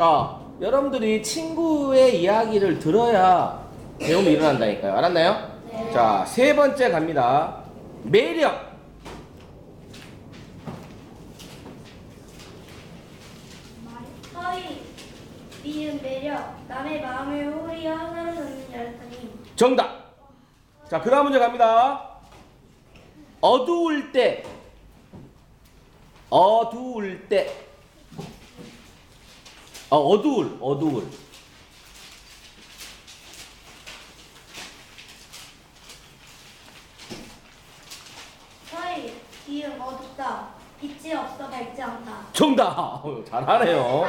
자, 여러분들이 친구의 이야기를 들어야 배움이 일어난다니까요. 알았나요? 네. 자, 세 번째 갑니다. 매력. 허위, 미은 매력, 남의 마음을 호리어 사로잡는 열등이 정답. 자, 그 다음 문제 갑니다. 어두울 때. 어두울 때. 어, 어두울, 어두울. 허위, 기음 어둡다, 빛이 없어 밝지 않다. 정답. 어, 잘하네요.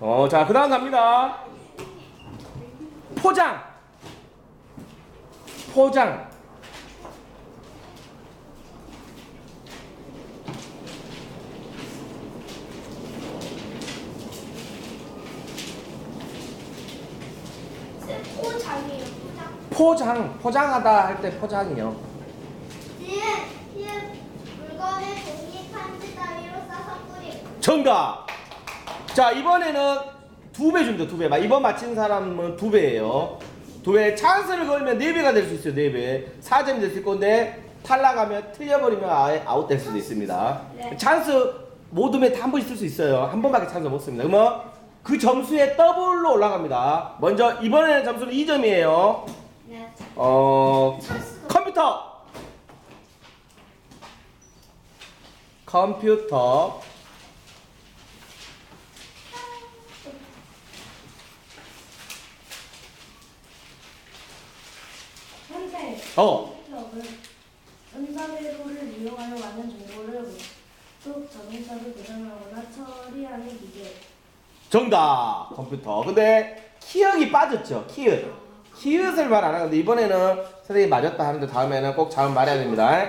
어, 자, 그 다음 갑니다. 포장. 포장. 포장. 포장. 포장하다 할 때 포장이요. 지은, 희은, 물건을 종이 판지 따위로 싸서 뿌림. 정답. 자, 이번에는 두 배 줍니다. 두 배. 마- 이번 맞힌 사람은 두 배예요. 두 배. 찬스를 걸면 네 배가 될 수 있어요. 네 배. 4점이 됐을 건데 탈락하면 틀려버리면 아예 아웃될 수도 있습니다. 네. 찬스 모두면 다한 번씩 쓸 수 있어요. 한 번밖에 찬스 못 씁니다. 그러면 그 점수에 더블로 올라갑니다. 먼저 이번에는 점수는 2점이에요. 네. 어, 컴퓨터. 컴퓨터. 현재 어. 이용하여 많은 정보를 속 자동차로 저장하거나 처리하는 기계. 정답. 컴퓨터. 근데 키읔이 빠졌죠 키읔. 키읔을 말 안 하는데 이번에는 선생님이 맞았다 하는데 다음에는 꼭 잘 말해야 됩니다